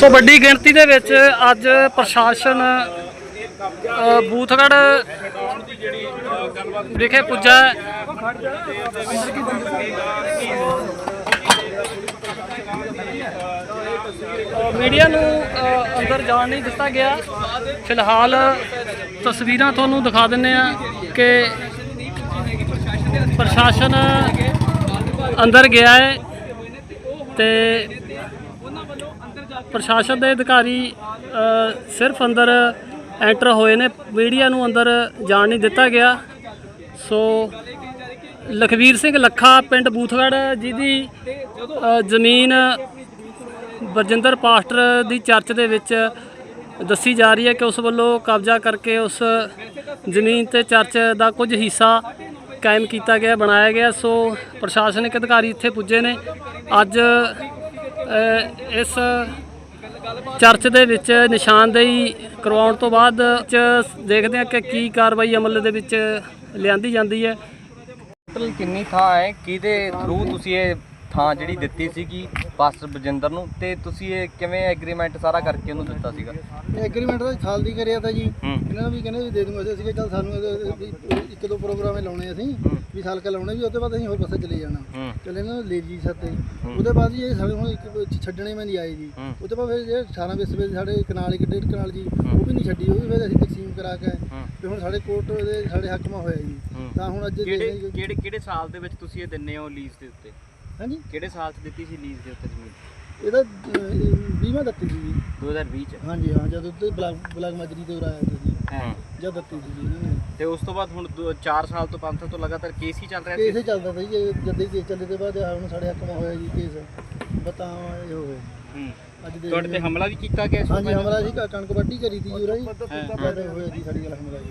ਸੋ ਵੱਡੀ ਗਿਣਤੀ ਦੇ ਵਿੱਚ ਅੱਜ ਪ੍ਰਸ਼ਾਸਨ ਅ, ਬੂਥਗੜ੍ਹ ਵਿਖੇ ਪੁੱਜਾ ਮੀਡੀਆ ਨੂੰ ਅੰਦਰ ਜਾਣ ਨਹੀਂ ਦਿੱਤਾ ਗਿਆ। ਫਿਲਹਾਲ ਤਸਵੀਰਾਂ ਤੁਹਾਨੂੰ ਦਿਖਾ ਦਿੰਨੇ ਆ ਕਿ ਪ੍ਰਸ਼ਾਸਨ ਅੰਦਰ ਗਿਆ ਹੈ ਤੇ ਪ੍ਰਸ਼ਾਸਨ ਦੇ ਅਧਿਕਾਰੀ ਸਿਰਫ ਅੰਦਰ ਐਂਟਰ ਹੋਏ ਨੇ, ਮੀਡੀਆ ਨੂੰ ਅੰਦਰ ਜਾਣ ਨਹੀਂ ਦਿੱਤਾ ਗਿਆ। ਸੋ, ਲਖਵੀਰ ਸਿੰਘ ਲੱਖਾ, ਪਿੰਡ ਬੂਥਗੜ੍ਹ, ਜਿਹਦੀ ਜ਼ਮੀਨ ਬਰਜਿੰਦਰ ਪਾਸਟਰ ਦੀ ਚਰਚ ਦੇ ਵਿੱਚ ਦੱਸੀ ਜਾ ਰਹੀ ਹੈ ਕਿ ਉਸ ਵੱਲੋਂ ਕਬਜ਼ਾ ਕਰਕੇ ਉਸ ਜ਼ਮੀਨ ਤੇ ਚਰਚ ਦਾ ਕੁਝ ਹਿੱਸਾ ਕਾਇਮ ਕੀਤਾ ਗਿਆ, ਬਣਾਇਆ ਗਿਆ। ਸੋ, ਪ੍ਰਸ਼ਾਸਨਿਕ ਅਧਿਕਾਰੀ ਇੱਥੇ ਪੁੱਜੇ ਨੇ। ਅੱਜ ਇਸ ਚਰਚ ਦੇ ਵਿੱਚ ਨਿਸ਼ਾਨਦੇਹੀ ਕਰਵਾਉਣ ਤੋਂ ਬਾਅਦ ਚ ਦੇਖਦੇ ਹਾਂ ਕਿ ਕੀ ਕਾਰਵਾਈ ਅਮਲ ਦੇ ਵਿੱਚ ਲਿਆਂਦੀ ਜਾਂਦੀ ਹੈ। ਟੋਟਲ ਕਿੰਨੀ ਥਾਂ ਹੈ? ਕਿਹਦੇ ਥਰੂ ਤੁਸੀਂ ਇਹ ਥਾਂ ਜਿਹੜੀ ਦਿੱਤੀ ਸੀਗੀ? ਪਾਸਟਰ ਬਜਿੰਦਰ ਨੂੰ ਤੇ ਤੁਸੀਂ ਇਹ ਕਿਵੇਂ ਐਗਰੀਮੈਂਟ ਸਾਰਾ ਕਰਕੇ ਉਹਨੂੰ ਦਿੱਤਾ ਸੀਗਾ? ਐਗਰੀਮੈਂਟ ਦਾ ਸਾਲ ਦੀ ਕਰਿਆ ਤਾਂ ਜੀ। ਹੂੰ। ਇਹਨਾਂ ਨੂੰ ਵੀ ਕਹਿੰਦੇ ਵੀ ਦੇ ਦੂੰਗਾ ਅਸੀਂ ਸੀਗੇ ਚੱਲ ਸਾਨੂੰ ਇਹਦੇ ਵੀ ਇੱਕ ਦੋ ਪ੍ਰੋਗਰਾਮ ਹੀ ਲਾਉਣੇ ਅਸੀਂ ਵੀ ਸਾਲ ਕਾ ਲਾਉਣੇ ਵੀ ਉਹਦੇ ਬਾਅਦ ਅਸੀਂ ਹੋਰ ਪਾਸੇ ਚਲੇ ਜਾਣਾ। ਹੂੰ। ਚੱਲ ਇਹਨਾਂ ਨੂੰ ਲੈ ਜੀ ਸੱਤੇ ਉਹਦੇ ਬਾਅਦ ਜੀ ਇਹ ਸਾਡੇ ਹੁਣ ਇੱਕ ਛੱਡਣੇ ਮੈਂ ਨਹੀਂ ਆਏ ਜੀ। ਹੂੰ। ਉਹਦੇ ਬਾਅਦ ਫਿਰ ਜੇ 18 ਵਿਸਵੇ ਦੇ ਸਾਡੇ ਕਨਾਲ ਇੱਕ ਡੇਢ ਕਨਾਲ ਜੀ ਉਹ ਵੀ ਨਹੀਂ ਛੱਡੀ ਉਹ ਵੀ ਫਿਰ ਅਸੀਂ ਤਕਸੀਮ ਕਰਾ ਕੇ ਹੂੰ। ਤੇ ਹੁਣ ਸਾਡੇ ਕੋਰਟ ਦੇ ਸਾਡੇ ਹੱਕਮਾ ਹੋਇਆ ਜੀ। ਹੂੰ। ਤਾਂ ਹੁਣ ਅੱਜ ਕਿਹੜੇ ਦੇਖਦੇ ਜੀ- ਕਿਹੜੇ ਕਿਹੜੇ ਸਾਲ ਦੇ ਵਿੱਚ ਤੁਸੀਂ ਇਹ ਦਿੰਨੇ ਹੋ ਲੀਜ਼ ਦੇ ਉੱਤੇ? ਹਾਂਜੀ। ਕਿਹੜੇ ਸਾਲ 'ਚ ਦਿੱਤੀ ਸੀ ਲੀਜ਼ ਦੇ ਉੱਤੇ ਜ਼ਮੀਨ? ਇਹਦਾ 20ਵਾਂ ਦਿੱਤੀ ਸੀ ਜੀ। 2020 'ਚ। ਹਾਂਜੀ ਹਾਂ ਜਦੋਂ ਤੇ ਬਲਾਕ ਬਲਾਕ ਮਾਜਰੀ ਤੇ ਉਰਾਇਆ ਸੀ ਹਾਂ। ਜਦ ਦਿੱਤੀ ਸੀ ਜੀ ਇਹਨਾਂ ਨੇ। ਤੇ ਉਸ ਤੋਂ ਬਾਅਦ ਹੁਣ 4 ਸਾਲ ਤੋਂ 5 ਸਾਲ ਤੋਂ ਲਗਾਤਾਰ ਕੇਸ ਹੀ ਚੱਲ ਰਿਹਾ ਕੇਸ ਸੀ ਹੀ ਚੱਲਦਾ ਇਹ ਜਦ ਹੀ ਕੇਸ ਚੱਲੇ ਤੇ ਬਾਅਦ ਹੁਣ ਸਾਡੇ ਹੱਕਮਾ ਹੋਇਆ ਜੀ ਕੇਸ ਬਤਾ ਇਹ ਹੋ ਗਿਆ। ਹੂੰ। ਅੱਜ ਦੇ ਤੁਹਾਡੇ ਤੇ ਹਮਲਾ ਵੀ ਕੀਤਾ ਗਿਆ ਇਸ ਹਾਂਜੀ ਹਮਲਾ ਜੀ ਕਣਕ ਵੱਢੀ ਕਰੀ ਤੀ ਜੀ ਉਰਾ। ਜੀ ਹੋਇਆ ਜੀ ਸਾਡੀ ਗੱਲ ਹਮਲਾ ਜੀ।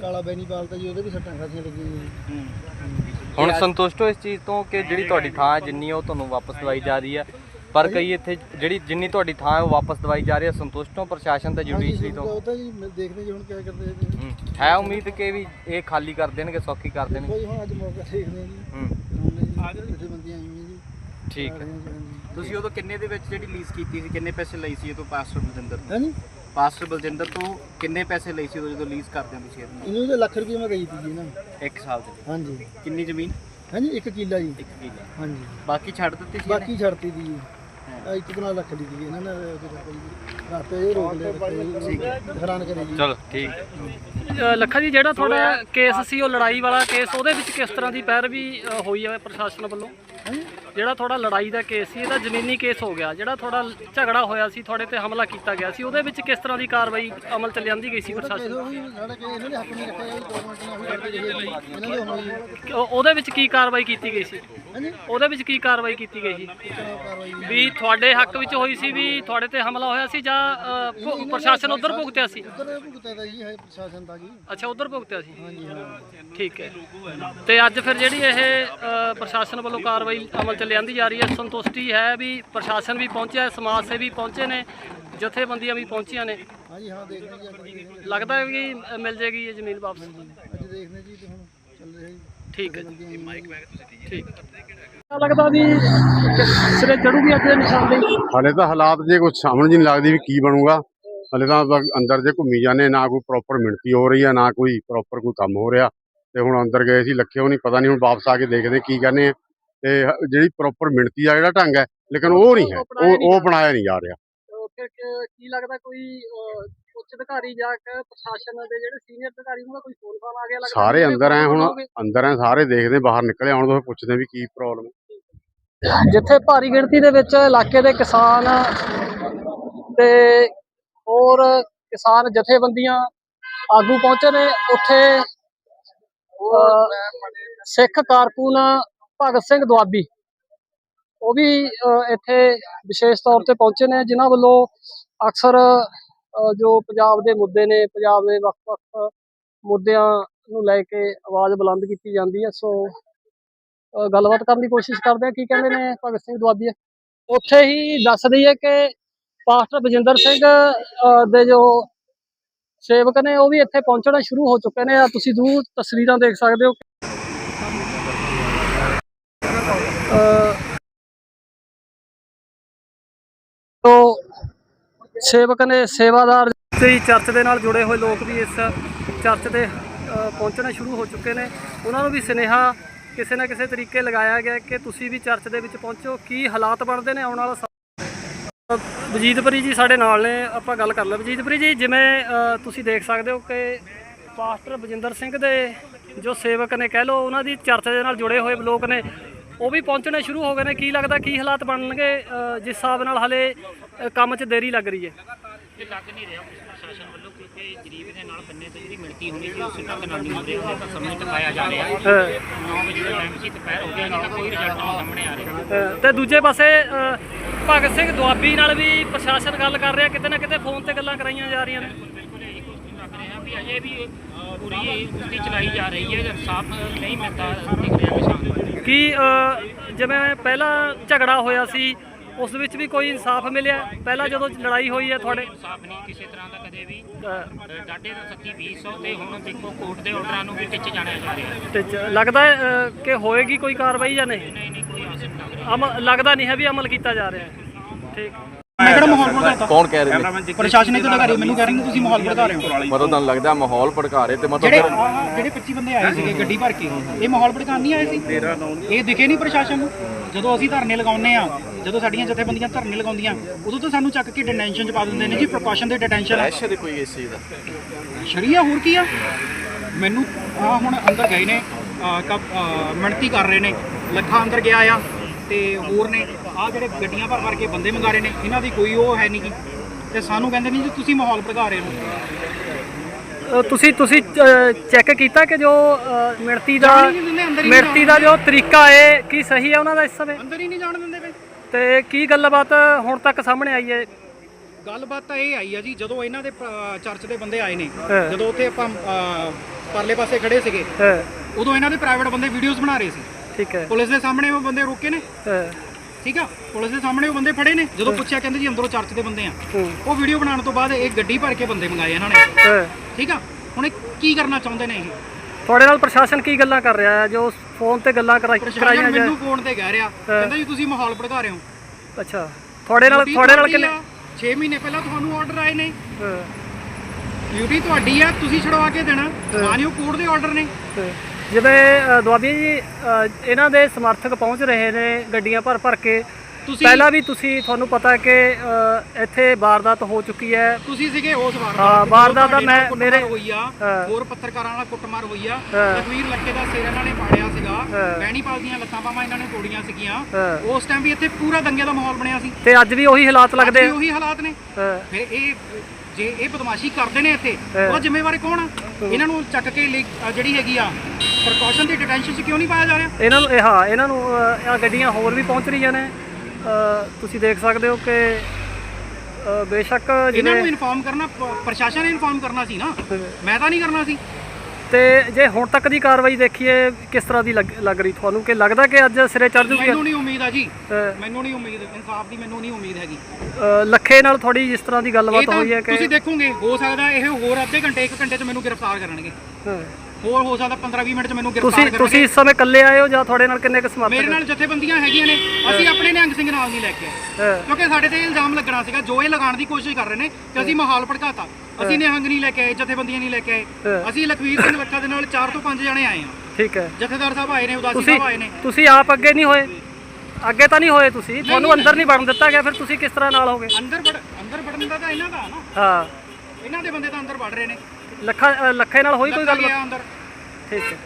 ਕਾਲਾ ਬੈਨੀਪਾਲ ਤਾਂ ਜੀ ਉਹਦੇ ਵੀ ਸੱਟਾਂ ਖਾਸੀਆਂ ਲੱਗੀਆਂ ਜੀ। ਹੂੰ। ਹੁਣ ਸੰਤੁਸ਼ਟ ਹੋ ਇਸ ਚੀਜ਼ ਤੋਂ ਕਿ ਜਿਹੜੀ ਤੁਹਾਡੀ ਥਾਂ ਹੈ ਜਿੰਨੀ ਉਹ ਤੁਹਾਨੂੰ ਵਾਪਸ ਦਵਾਈ ਜਾ ਰਹੀ ਹੈ ਪਰ ਕਈ ਇੱਥੇ ਜਿਹੜੀ ਜਿੰਨੀ ਤੁਹਾਡੀ ਥਾਂ ਹੈ ਉਹ ਵਾਪਸ ਦਵਾਈ ਜਾ ਰਹੀ ਹੈ ਸੰਤੁਸ਼ਟ ਹੋ ਪ੍ਰਸ਼ਾਸਨ ਤੇ ਜੁਡੀਸ਼ਰੀ ਤੋਂ। ਉਹ ਤਾਂ ਜੀ ਮੈਂ ਦੇਖਦੇ ਜੀ ਹੁਣ ਕੀ ਕਰਦੇ ਜੀ। ਹੂੰ। ਉਮੀਦ ਕਿ ਵੀ ਇਹ ਖਾਲੀ ਕਰ ਦੇਣਗੇ ਸੌਖੀ ਕਰ ਦੇਣਗੇ। ਕੋਈ ਹੁਣ ਅੱਜ ਮੌਕਾ ਦੇਖਦੇ ਜੀ। ਹੂੰ। ਉਹਨੇ ਜੀ ਕਿਤੇ ਬੰਦੀਆਂ ਆਈਆਂ ਜੀ। ਠੀਕ ਹੈ। ਤੁਸੀਂ ਉਦੋਂ ਕਿੰਨੇ ਦੇ ਵਿੱਚ ਜਿਹੜੀ ਲੀਜ਼ ਕੀਤੀ ਸੀ? ਕਿੰਨੇ ਪੈਸੇ ਲਈ ਸੀ ਇਹ ਤੋਂ ਪਾਸਟਰ ਬਲਜਿੰਦਰ ਤੋਂ? ਹਾਂਜੀ। ਪਾਸਟਰ ਬਲਜਿੰਦਰ ਤੋਂ ਕਿੰਨੇ ਪੈਸੇ ਲਈ ਸੀ ਉਦੋਂ ਜਦੋਂ ਲੀਜ਼ ਕਰਦੇ ਹੋ ਤੁਸੀਂ ਇਹਨੂੰ? ਇਹਨੂੰ ਤਾਂ ਲੱਖ ਰੁਪਏ ਮੈਂ ਦੇਈ ਤੀ ਜੀ ਇਹਨਾਂ ਨੂੰ। ਇੱਕ ਸਾਲ ਦੇ। ਹਾਂਜੀ। ਕਿੰਨੀ ਜ਼ਮੀਨ? ਹਾਂਜੀ ਇੱਕ ਕਿੱਲਾ ਜੀ। ਇੱਕ ਕਿੱਲਾ। ਹਾਂਜੀ। ਬਾਕੀ ਛੱਡ ਦਿੱਤੀ ਸੀ? ਬਾਕੀ ਛੱਡਤੀ ਦੀ ਜੀ। ਆ ਇੱਕ ਰੱਖ ਲਈ ਦੀ ਇਹਨਾਂ ਨੇ ਰਾਤੇ ਇਹ ਰੋਕ ਲਿਆ ਠੀਕ ਹੈ। ਹੈਰਾਨ ਕਰੇ ਜੀ। ਚਲੋ ਠੀਕ ਅ, ਲੱਖਾ ਜੀ ਜਿਹੜਾ ਤੁਹਾਡਾ ਕੇਸ ਸੀ ਉਹ ਲੜਾਈ ਵਾਲਾ ਕੇਸ ਉਹਦੇ ਵਿੱਚ ਕਿਸ ਤਰ੍ਹਾਂ ਦੀ ਪੈਰਵੀ ਅ, ਹੋਈ ਹੈ ਪ੍ਰਸ਼ਾਸਨ ਵੱਲੋਂ? ਜਿਹੜਾ ਤੁਹਾਡਾ ਲੜਾਈ ਦਾ ਕੇਸ ਸੀ ਇਹਦਾ ਜ਼ਮੀਨੀ ਕੇਸ ਹੋ ਗਿਆ। ਜਿਹੜਾ ਤੁਹਾਡਾ ਝਗੜਾ ਹੋਇਆ ਸੀ ਤੁਹਾਡੇ ਤੇ ਹਮਲਾ ਕੀਤਾ ਗਿਆ ਸੀ ਉਹਦੇ ਵਿੱਚ ਕਿਸ ਤਰ੍ਹਾਂ ਦੀ ਕਾਰਵਾਈ ਅਮਲ ਚ ਲਿਆਂਦੀ ਗਈ ਸੀ ਪ੍ਰਸ਼ਾਸਨ? ਉਹਦੇ ਵਿੱਚ ਕੀ ਕਾਰਵਾਈ ਕੀਤੀ ਗਈ ਸੀ? ਉਹਦੇ ਵਿੱਚ ਕੀ ਕਾਰਵਾਈ ਕੀਤੀ ਗਈ ਸੀ? ਵੀ ਤੁਹਾਡੇ ਹੱਕ ਵਿੱਚ ਹੋਈ ਸੀ ਵੀ ਤੁਹਾਡੇ ਤੇ ਹਮਲਾ ਹੋਇਆ ਸੀ ਜਾਂ ਪ੍ਰਸ਼ਾਸਨ ਉਧਰ ਭੁਗਤਿਆ ਸੀ? ਉੱਧਰ ਭੁਗਤਿਆ ਜੀ ਪ੍ਰਸ਼ਾਸਨ ਦਾ ਜੀ। ਅੱਛਾ ਉਧਰ ਭੁਗਤਿਆ ਸੀ? ਠੀਕ ਹੈ। ਤੇ ਅੱਜ ਫਿਰ ਜਿਹੜੀ ਇਹ ਪ੍ਰਸ਼ਾਸਨ ਵੱਲੋਂ ਕਾਰਵਾਈ ਅਮਲ ਚ ਲਿਆਂਦੀ ਜਾ ਰਹੀ ਹੈ। ਸੰਤੁਸ਼ਟੀ ਹੈ ਵੀ ਪ੍ਰਸ਼ਾਸਨ ਵੀ ਪਹੁੰਚਿਆ ਹੈ, ਸਮਾਜ ਸੇਵੀ ਪਹੁੰਚੇ ਨੇ ਜਥੇਬੰਦੀਆਂ ਵੀ ਪਹੁੰਚੀਆਂ ਨੇ। ਹਾਂਜੀ ਹਾਂ ਦੇਖਦੇ ਜੀ। ਲੱਗਦਾ ਹੈ ਕਿ ਮਿਲ ਜਾਏਗੀ ਇਹ ਜ਼ਮੀਨ ਵਾਪਸ? ਅੱਜ ਦੇਖਦੇ ਜੀ ਤੇ ਹੁਣ ਚੱਲ ਰਿਹਾ ਜੀ। ਠੀਕ ਹੈ ਜੀ। ਮਾਈਕ ਠੀਕ। ਲੱਗਦਾ ਵੀ ਸਿਰੇ ਚੜੂਗੀ ਅੱਜ ਨਿਸ਼ਾਨਦੇਹੀ ਹਲੇ ਤਾਂ ਹਾਲਾਤ ਜੇ ਕੁਝ ਸਮਝ ਨਹੀਂ ਲੱਗਦੀ ਵੀ ਕੀ ਬਣੂਗਾ। ਹਲੇ ਤਾਂ ਅੰਦਰ ਜੇ ਘੁੰਮੀ ਜਾਂਦੇ ਨਾ ਕੋਈ ਪ੍ਰੋਪਰ ਮਿਣਤੀ ਹੋ ਰਹੀ ਆ ਨਾ ਕੋਈ ਪ੍ਰੋਪਰ ਕੋਈ ਕੰਮ ਹੋ ਰਿਹਾ। ਤੇ ਹੁਣ ਅੰਦਰ ਗਏ ਸੀ ਲੱਖੇ ਉਹ ਨਹੀਂ ਪਤਾ ਨਹੀਂ ਹੁਣ ਵਾਪਸ ਆ ਕੇ ਦੇਖਦੇ ਕੀ ਕਰਨੇ ਆ। ਤੇ ਜਿਹੜੀ ਪ੍ਰੋਪਰ ਮਿਣਤੀ ਆ ਜਿਹੜਾ ਢੰਗ ਹੈ ਲੇਕਿਨ ਉਹ ਨਹੀਂ ਹੈ। ਉਹ ਉਹ ਬਣਾਇਆ ਨਹੀਂ ਜਾ ਰਿਹਾ। ਫਿਰ ਕਿ- ਕੀ ਲੱਗਦਾ ਕੋਈ ਅ, ਉੱਚ ਅਧਿਕਾਰੀ ਜਾਂ ਕਿ ਪ੍ਰਸ਼ਾਸਨ ਦੇ ਜਿਹੜੇ ਸੀਨੀਅਰ ਅਧਿਕਾਰੀ ਉਹਨਾਂ ਦਾ ਕੋਈ ਫੋਨ ਫਾਨ ਆ ਗਿਆ ਲੱਗਦਾ? ਸਾਰੇ ਅੰਦਰ ਐ ਹੁਣ? ਅੰਦਰ ਐ ਸਾਰੇ ਦੇਖਦੇ ਬਾਹਰ ਨਿਕਲੇ ਆਉਣ ਤੋਂ ਪੁੱਛਦੇ ਵੀ ਕੀ ਪ੍ਰੋਬਲਮ ਜਿੱਥੇ ਭਾਰੀ ਗਿਣਤੀ ਦੇ ਵਿੱਚ ਇਲਾਕੇ ਦੇ ਕਿਸਾਨ ਤੇ ਹੋਰ ਕਿਸਾਨ ਜਥੇਬੰਦੀਆਂ ਆਗੂ ਪਹੁੰਚੇ ਨੇ ਉੱਥੇ ਸਿੱਖ ਕਾਰਕੁਨ ਭਗਤ ਸਿੰਘ ਦੁਆਬੀ। ਉਹ ਵੀ ਇੱਥੇ ਵਿਸ਼ੇਸ਼ ਤੌਰ ਤੇ ਪਹੁੰਚੇ ਨੇ, ਜਿਨ੍ਹਾਂ ਵੱਲੋਂ ਅਕਸਰ ਜੋ ਪੰਜਾਬ ਦੇ ਮੁੱਦੇ ਨੇ, ਪੰਜਾਬ ਦੇ ਵੱਖ-ਵੱਖ ਮੁੱਦਿਆਂ ਨੂੰ ਲੈ ਕੇ ਆਵਾਜ਼ ਬੁਲੰਦ ਕੀਤੀ ਜਾਂਦੀ ਹੈ। ਸੋ ਗੱਲਬਾਤ ਕਰਨ ਦੀ ਕੋਸ਼ਿਸ਼ ਕਰਦੇ ਆ ਕੀ ਕਹਿੰਦੇ ਨੇ ਭਗਤ ਸਿੰਘ ਦੁਆਬੀ? ਉੱਥੇ ਹੀ ਦੱਸ ਦਈਏ ਕਿ ਪਾਸਟਰ ਬਜਿੰਦਰ ਸਿੰਘ ਦੇ ਜੋ ਸੇਵਕ ਨੇ, ਉਹ ਵੀ ਇੱਥੇ ਪਹੁੰਚਣਾ ਸ਼ੁਰੂ ਹੋ ਚੁੱਕੇ ਨੇ। ਆ ਤੁਸੀਂ ਦੂਰ ਤਸਵੀਰਾਂ ਦੇਖ ਸਕਦੇ ਹੋ ਅ, ਸੇਵਕ ਨੇ ਸੇਵਾਦਾਰ ਤੇ ਚਰਚ ਦੇ ਨਾਲ ਜੁੜੇ ਹੋਏ ਲੋਕ ਵੀ ਇਸ ਚਰਚ ਦੇ ਅ, ਪਹੁੰਚਣੇ ਸ਼ੁਰੂ ਹੋ ਚੁੱਕੇ ਨੇ। ਉਹਨਾਂ ਨੂੰ ਵੀ ਸੁਨੇਹਾ ਕਿਸੇ ਨਾ ਕਿਸੇ ਤਰੀਕੇ ਲਗਾਇਆ ਗਿਆ ਕਿ ਤੁਸੀਂ ਵੀ ਚਰਚ ਦੇ ਵਿੱਚ ਪਹੁੰਚੋ। ਕੀ ਹਾਲਾਤ ਬਣਦੇ ਨੇ ਆਉਣ ਵਾਲਾ ਸਮਾਂ। ਵਜੀਦਪੁਰੀ ਜੀ ਸਾਡੇ ਨਾਲ ਨੇ। ਆਪਾਂ ਗੱਲ ਕਰ ਲਈ ਵਜੀਦਪੁਰੀ ਜੀ ਜਿਵੇਂ ਤੁਸੀਂ ਦੇਖ ਸਕਦੇ ਹੋ ਕਿ ਪਾਸਟਰ ਬਜਿੰਦਰ ਸਿੰਘ ਦੇ ਜੋ ਸੇਵਕ ਨੇ ਕਹਿ ਲਓ ਉਹਨਾਂ ਦੀ ਚਰਚ ਦੇ ਨਾਲ ਜੁੜੇ ਹੋਏ ਲੋਕ ਨੇ ਉਹ ਵੀ ਪਹੁੰਚਣੇ ਸ਼ੁਰੂ ਹੋ ਗਏ ਨੇ। ਕੀ ਲੱਗਦਾ ਕੀ ਹਾਲਾਤ ਬਣਨਗੇ? ਜਿਸ ਹਿਸਾਬ ਨਾਲ ਹਲੇ ਅ, ਕੰਮ 'ਚ ਦੇਰੀ ਲੱਗ ਰਹੀ ਹੈ। ਇਹ ਲੱਗ ਨਹੀਂ ਰਿਹਾ ਪੁਲਿਸ ਪ੍ਰਸ਼ਾਸਨ ਵੱਲੋਂ ਕਿਉਂਕਿ ਗਰੀਬ ਦੇ ਨਾਲ ਬੰਨੇ ਤੇ ਜਿਹੜੀ ਮਿਲਤੀ ਹੋਣੀ ਸੀ ਉਸੇ ਤੱਕ ਨਾਲ ਨਹੀਂ ਹੋ ਰਿਹਾ ਉਹਦਾ ਸਮਾਂ ਟਕਾਇਆ ਜਾ ਰਿਹਾ। ਹੈ ਅ, 9 ਵਜੇ ਦਾ ਟਾਈਮ ਸੀ ਦੁਪਹਿਰ ਹੋ ਗਿਆ ਨਹੀਂ ਤਾਂ ਕੋਈ ਰਿਜ਼ਲਟ ਨਹੀਂ ਸਾਹਮਣੇ ਆ ਰਿਹਾ। ਅ, ਤੇ ਦੂਜੇ ਪਾਸੇ ਅ, ਭਗਤ ਸਿੰਘ ਦੁਆਬੀ ਨਾਲ ਵੀ ਪ੍ਰਸ਼ਾਸਨ ਗੱਲ ਕਰ ਰਿਹਾ ਕਿਤੇ ਨਾ ਕਿਤੇ ਫੋਨ ਤੇ ਗੱਲਾਂ ਕਰਾਈਆਂ ਜਾ ਰਹੀਆਂ ਨੇ। ਬਿਲਕੁਲ ਇਹੀ ਕੁਝ ਲੱਗ ਰਿਹਾ ਵੀ ਅਜੇ ਵੀ ਅ, ਪੂਰੀ ਉਸਦੀ ਚਲਾਈ ਜਾ ਰਹੀ ਹੈ ਸਾਫ਼ ਨਹੀਂ ਮਿਲਦਾ ਦਿਖ ਰਿਹਾ। ਨਿਸ਼ਾਨ ਕੀ ਅ, ਜਿਵੇਂ ਪਹਿਲਾਂ ਝਗੜਾ ਹੋਇਆ ਸੀ ਉਸ ਵਿੱਚ ਵੀ ਕੋਈ ਇਨਸਾਫ ਮਿਲਿਆ? ਪਹਿਲਾਂ ਜਦੋਂ ਲੜਾਈ ਹੋਈ ਹੈ ਤੁਹਾਡੇ? ਸਾਫ਼ ਨਹੀਂ ਕਿਸੇ ਤਰ੍ਹਾਂ ਦਾ ਕਦੇ ਵੀ। ਡਾਢੇ ਦਾ ਸੱਚੀ 200 ਤੇ ਹੁਣ ਦੇਖੋ ਕੋਰਟ ਦੇ ਆਰਡਰਾਂ ਨੂੰ ਵੀ ਟਿੱਚ ਜਾਣਿਆ ਜਾ ਰਿਹਾ। ਤੇ ਲੱਗਦਾ ਹੈ, ਕਿ ਹੋਏਗੀ ਕੋਈ ਕਾਰਵਾਈ ਜਾਂ ਨਹੀਂ? ਨਹੀਂ ਨਹੀਂ ਕੋਈ ਆਸ ਨਹੀਂ ਲੱਗ ਰਿਹਾ। ਅਮਲ ਲੱਗਦਾ ਨਹੀਂ ਹੈ ਵੀ ਅਮਲ ਕੀਤਾ ਜਾ ਰਿਹਾ। ਹੈ ਠੀਕ। ਮੈਂ ਕਿਹੜਾ ਮਾਹੌਲ ਭੜਕਾਤਾ ਕੌਣ ਕਹਿ ਰਹੇ ਨੇ? ਪ੍ਰਸ਼ਾਸਨਿਕ ਅਧਿਕਾਰੀ ਮੈਨੂੰ ਕਹਿ ਰਹੇ ਨੇ ਤੁਸੀਂ ਮਾਹੌਲ ਭੜਕਾ ਰਹੇ ਹੋ। ਮਤਲਬ ਤੁਹਾਨੂੰ ਲੱਗਦਾ ਮਾਹੌਲ ਭੜਕਾ ਰਹੇ ਤੇ ਮਤਲਬ ਜਿਹੜੇ ਫਿਰ ਆਹ ਜਿਹੜੇ 25 ਬੰਦੇ ਆਏ ਸੀਗੇ ਗੱਡੀ ਭਰ ਕੇ ਇਹ ਮਾਹੌਲ ਭੜਕਾਉਣ ਨਹੀਂ ਆਏ ਸੀ? ਇਹ ਦਿਖੇ ਨਹੀਂ ਪ੍ਰਸ਼ਾਸਨ ਨੂੰ? ਜਦੋਂ ਅਸੀਂ ਧਰਨੇ ਲਗਾਉਂਦੇ ਆ ਜਦੋਂ ਸਾਡੀਆਂ ਜਥੇਬੰਦੀਆਂ ਧਰਨੇ ਲਗਾਉਂਦੀਆਂ ਉਦੋਂ ਤਾਂ ਸਾਨੂੰ ਚੱਕ ਕੇ ਡਿਟੈਂਸ਼ਨ ਚ ਪਾ ਦਿੰਦੇ ਨੇ ਜੀ ਪ੍ਰਕਾਸ਼ਨ ਦੇ ਡਿਟੈਂਸ਼ਨ ਪ੍ਰੈਸ਼ਰ ਕੋਈ ਇਸ ਚੀਜ਼ ਦਾ? ਸ਼ਰੀਆ ਹੋਰ ਕੀ ਆ? ਮੈਨੂੰ ਆ ਹੁਣ ਅੰਦਰ ਗਏ ਨੇ ਆ, ਕਬ ਆ, ਮਿਹਨਤੀ ਕਰ ਰਹੇ ਨੇ ਲੱਖਾਂ ਅੰਦਰ ਗਿਆ ਆ ਤੇ ਹੋਰ ਨੇ ਆ ਜਿਹੜੇ ਗੱਡੀਆਂ ਭਰ ਭਰ ਕੇ ਬੰਦੇ ਮੰਗਾ ਰਹੇ ਨੇ ਇਹਨਾਂ ਦੀ ਕੋਈ ਉਹ ਹੈ ਨਹੀਂ ਗੀ ਤੇ ਸਾਨੂੰ ਕਹਿੰਦੇ ਨਹੀਂ ਜੀ ਤੁਸੀਂ ਮਾਹੌਲ ਭੜਕਾ ਰਹੇ ਹੋ। ਅ, ਤੁਸੀਂ ਤੁਸੀਂ ਚੈੱਕ ਕੀਤਾ ਕਿ ਜੋ ਅ, ਮਿਣਤੀ ਦਾ ਜਾਣ ਹੀ ਨਹੀਂ ਦਿੰਦੇ, ਅੰਦਰ ਹੀ ਨਹੀਂ ਮਿਣਤੀ ਦਾ ਜੋ ਤਰੀਕਾ ਹੈ ਕੀ ਸਹੀ ਹੈ ਉਹਨਾਂ ਦਾ ਇਸ ਸਮੇਂ? ਅੰਦਰ ਹੀ ਨਹੀਂ ਜਾਣ ਦਿੰਦੇ ਤੇ ਕੀ ਗੱਲਬਾਤ ਹੁਣ ਤੱਕ ਸਾਹਮਣੇ ਆਈ ਹੈ? ਗੱਲਬਾਤ ਤਾਂ ਇਹ ਆਈ ਆ ਜੀ ਜਦੋਂ ਇਹਨਾਂ ਦੇ ਪ- ਚਰਚ ਦੇ ਬੰਦੇ ਆਏ ਨੇ ਹਾਂ। ਜਦੋਂ ਉੱਥੇ ਆਪਾਂ ਅ, ਪਰਲੇ ਪਾਸੇ ਖੜੇ ਸੀਗੇ ਹਾਂ, ਉਦੋਂ ਇਹਨਾਂ ਦੇ ਪ੍ਰਾਈਵੇਟ ਬੰਦੇ ਵੀਡੀਓਜ਼ ਬਣਾ ਰਹੇ ਸੀ। ਠੀਕ ਹੈ। ਪੁਲਿਸ ਦੇ ਸਾਹਮਣੇ ਉਹ ਬੰਦੇ ਰੋਕੇ ਨੇ। ਹਾਂ, ਠੀਕ ਆ? ਪੁਲਿਸ ਦੇ ਸਾਹਮਣੇ ਉਹ ਬੰਦੇ ਫੜੇ ਨੇ ਜਦੋਂ ਪੁੱਛਿਆ ਕਹਿੰਦੇ ਜੀ ਅੰਦਰੋਂ ਚਰਚ ਦੇ ਬੰਦੇ ਆ। ਹੂੰ, ਉਹ ਵੀਡੀਓ ਬਣਾਉਣ ਤੋਂ ਬਾਅਦ ਇਹ ਗੱਡੀ ਭਰ ਕੇ ਬੰਦੇ ਮੰਗਾਏ ਇਹਨਾਂ ਨੇ। ਹਾਂ। ਠੀਕ ਆ? ਹੁਣ ਇਹ ਕੀ ਕਰਨਾ ਚਾਹੁੰਦੇ ਨੇ ਇਹ? ਤੁਹਾਡੇ ਨਾਲ ਪ੍ਰਸ਼ਾਸਨ ਕੀ ਗੱਲਾਂ ਕਰ ਰਿਹਾ ਹੈ? ਜੋ ਫੋਨ ਤੇ ਗੱਲਾਂ ਕਰਾਈ- ਪ੍ਰਸ਼ਾਸਨ ਕਰਾਈਆਂ ਜਾ ਮੈਨੂੰ ਫੋਨ ਤੇ ਕਹਿ ਰਿਹਾ। ਕਹਿੰਦਾ ਜੀ ਤੁਸੀਂ ਮਾਹੌਲ ਭੜਕਾ ਰਹੇ ਹੋ। ਅੱਛਾ। ਤੁਹਾਡੇ ਨਾਲ ਤੁਹਾਡੇ ਨਾਲ ਕਿੰਨੇ 6 ਮਹੀਨੇ ਪਹਿਲਾਂ ਤੁਹਾਨੂੰ ਆਰਡਰ ਆਏ ਨੇ। ਹਾਂ, ਡਿਊਟੀ ਤੁਹਾਡੀ ਆ ਤੁਸੀਂ ਛਡਵਾ ਕੇ ਦੇਣਾ। ਮਾਨਿਓ ਕੋਰਟ ਦੇ ਆਰਡਰ ਨੇ। ਹਾਂ। ਜਿਵੇਂ ਅ, ਦੁਆਬੀ ਜੀ ਅ, ਇਹਨਾਂ ਦੇ ਸਮਰਥਕ ਪਹੁੰਚ ਰਹੇ ਨੇ ਗੱਡੀਆਂ ਭਰ ਭਰ ਕੇ। ਤੁਸੀਂ ਪਹਿਲਾਂ ਵੀ ਤੁਸੀਂ ਤੁਹਾਨੂੰ ਪਤਾ ਕਿ ਅ, ਇੱਥੇ ਵਾਰਦਾਤ ਹੋ ਚੁੱਕੀ ਹੈ। ਤੁਸੀਂ ਸੀਗੇ ਉਸ ਵਾਰ ਹਾਂ, ਵਾਰਦਾਤ ਦਾ ਮੈਂ- ਮੇਰੇ- ਹੋਈ ਆ। ਹਾਂ। ਹੋਰ ਪੱਤਰਕਾਰਾਂ ਨਾਲ ਕੁੱਟਮਾਰ ਹੋਈ ਆ। ਹਾਂ। ਤਕਵੀਰ ਲੱਕੇ ਦਾ ਸਿਰ ਇਹਨਾਂ ਨੇ ਪਾੜਿਆ ਸੀਗਾ। ਹਾਂ। ਬੈਣੀਪਾਲ ਦੀਆਂ ਲੱਤਾਂ ਬਾਹਾਂ ਇਹਨਾਂ ਨੇ ਤੋੜੀਆਂ ਸੀਗੀਆਂ। ਹਾਂ। ਉਸ ਟਾਈਮ ਵੀ ਇੱਥੇ ਪੂਰਾ ਦੰਗੇ ਦਾ ਮਾਹੌਲ ਬਣਿਆ ਸੀ। ਤੇ ਅੱਜ ਵੀ ਉਹੀ ਹਾਲਾਤ ਲੱਗਦੇ ਅੱਜ ਵੀ ਉਹੀ ਹਾਲਾਤ ਨੇ। ਹਾਂ, ਫਿਰ ਇਹ ਜੇ ਇਹ ਬਦਮਾਸ਼ੀ ਕਰਦੇ ਨੇ ਇੱਥੇ ਹਾਂ। ਉਹਦਾ ਜ਼ਿੰਮੇਵਾਰ ਕੌਣ ਆ? ਇਹਨਾਂ ਨੂੰ ਚੱਕ ਕੇ ਲੈ- ਅ, ਜਿਹੜੀ ਹੈਗੀ ਆ ਪ੍ਰਕਾਸ਼ਨ ਦੀ ਡਿਟੈਂਸ਼ਨ 'ਚ ਕਿਉਂ ਨਹੀਂ ਪਾਇਆ ਜਾ ਰਿਹਾ? ਇਹਨਾਂ ਨੂੰ ਇਹ ਹਾਂ ਇਹਨਾਂ ਨੂੰ ਅ, ਆਹ ਗੱਡੀਆਂ ਹੋਰ ਵੀ ਪਹੁੰਚ ਰਹੀਆਂ ਨੇ। ਤੁਸੀਂ ਦੇਖ ਸਕਦੇ ਹੋ ਕਿ ਬੇਸ਼ੱਕ ਇਹਨਾਂ ਨੂੰ ਇਨਫਾਰਮ ਕਰਨਾ ਪ- ਪ੍ਰਸ਼ਾਸਨ ਨੇ ਇਨਫਾਰਮ ਕਰਨਾ ਸੀ ਨਾ। ਮੈਂ ਤਾਂ ਨਹੀਂ ਕਰਨਾ ਸੀ। ਤੇ ਜੇ ਹੁਣ ਤੱਕ ਦੀ ਕਾਰਵਾਈ ਦੇਖੀਏ ਕਿਸ ਤਰ੍ਹਾਂ ਦੀ ਲੱਗ ਲੱਗ ਰਹੀ ਤੁਹਾਨੂੰ? ਕਿ ਲੱਗਦਾ ਕਿ ਅੱਜ ਸਿਰੇ ਚੜ ਜੂਗੀ ਮੈਨੂੰ ਨਹੀਂ ਉਮੀਦ ਆ ਜੀ। ਅ, ਮੈਨੂੰ ਨਹੀਂ ਉਮੀਦ ਇਨਸਾਫ ਦੀ ਮੈਨੂੰ ਨਹੀਂ ਉਮੀਦ ਹੈਗੀ। ਅ, ਲੱਖੇ ਨਾਲ ਥੋੜੀ ਜਿਸ ਤਰ੍ਹਾਂ ਦੀ ਇਹ ਗੱਲਬਾਤ ਤਾਂ ਹੋਈ ਹੈ ਕਿ ਤੁਸੀਂ ਦੇਖੋਗੇ ਹੋ ਸਕਦਾ ਇਹ ਹੋਰ ਅੱਧੇ ਘੰਟੇ 1 ਘੰਟੇ 'ਚ ਮੈਨੂੰ ਗ੍ਰਿਫਤਾਰ ਕਰਨਗੇ। ਹਾਂ। ਹੋਰ ਹੋ ਸਕਦਾ 15-20 ਮਿੰਟ 'ਚ ਮੈਨੂੰ ਤੁਸੀਂ ਗ੍ਰਿਫਤਾਰ ਤੁਸੀਂ ਕਰਨਗੇ। ਇਸ ਸਮੇਂ ਇਕੱਲੇ ਆਏ ਹੋ ਜਾਂ ਤੁਹਾਡੇ ਨਾਲ ਕਿੰਨੇ ਕੁ ਮੇਰੇ ਸਮਰਥਕ ਨਾਲ ਜਥੇਬੰਦੀਆਂ ਹੈਗੀਆਂ ਨੇ। ਅਸੀਂ ਆਪਣੇ ਨਿਹੰਗ ਸਿੰਘ ਨਾਲ ਨਹੀਂ ਲੈ ਕੇ ਆਏ। ਹਾਂ, ਕਿਉਂਕਿ ਸਾਡੇ ਤੇ ਇਲਜ਼ਾਮ ਲੱਗਣਾ ਸੀਗਾ ਜੋ ਇਹ ਲਗਾਉਣ ਦੀ ਕੋਸ਼ਿਸ਼ ਕਰ ਰਹੇ ਨੇ ਕਿ ਅਸੀਂ ਮਾਹੌਲ ਭੜਕਾਤਾ। ਅਸੀਂ ਨਿਹੰਗ ਨਹੀਂ ਲੈ ਕੇ ਆਏ ਜਥੇਬੰਦੀਆਂ ਨਹੀਂ ਲੈ ਕੇ ਆਏ। ਹਾਂ। ਅਸੀਂ ਲਖਵੀਰ ਸਿੰਘ ਲੱਖਾ ਦੇ ਨਾਲ 4 ਤੋਂ 5 ਜਣੇ ਆਏ ਹਾਂ। ਠੀਕ ਹੈ। ਜਥੇਦਾਰ ਸਾਹਿਬ ਆਏ ਨੇ ਉਦਾਸੀ ਤੁਸੀਂ ਸਾਹਿਬ ਆਏ ਨੇ। ਤੁਸੀਂ ਆਪ ਅੱਗੇ ਨਹੀਂ ਹੋਏ। ਅੱਗੇ ਤਾਂ ਨਹੀਂ ਹੋਏ ਤੁਸੀਂ। ਤੁਹਾਨੂੰ ਅੰਦਰ ਨਹੀਂ ਵੜਨ ਦਿੱਤਾ ਗਿਆ ਫਿਰ ਤੁਸੀਂ ਕਿਸ ਤਰ੍ਹਾਂ ਨਾਲ ਹੋਗੇ? ਅੰਦਰ ਵੜ ਅੰਦਰ ਵੜਨ ਦਾ ਤਾਂ ਇਹਨਾਂ ਦਾ ਨਾ। ਹਾਂ। ਇਹਨਾਂ ਦੇ ਬੰਦੇ ਤਾਂ ਅੰਦਰ ਵੜ ਰਹੇ ਨੇ। ਲੱਖਾ ਅ, ਲੱਖੇ ਨਾਲ ਹੋਈ ਕੋਈ ਗੱਲਬਾਤ? ਗਿਆ ਅੰਦਰ। ਠੀਕ ਹੈ।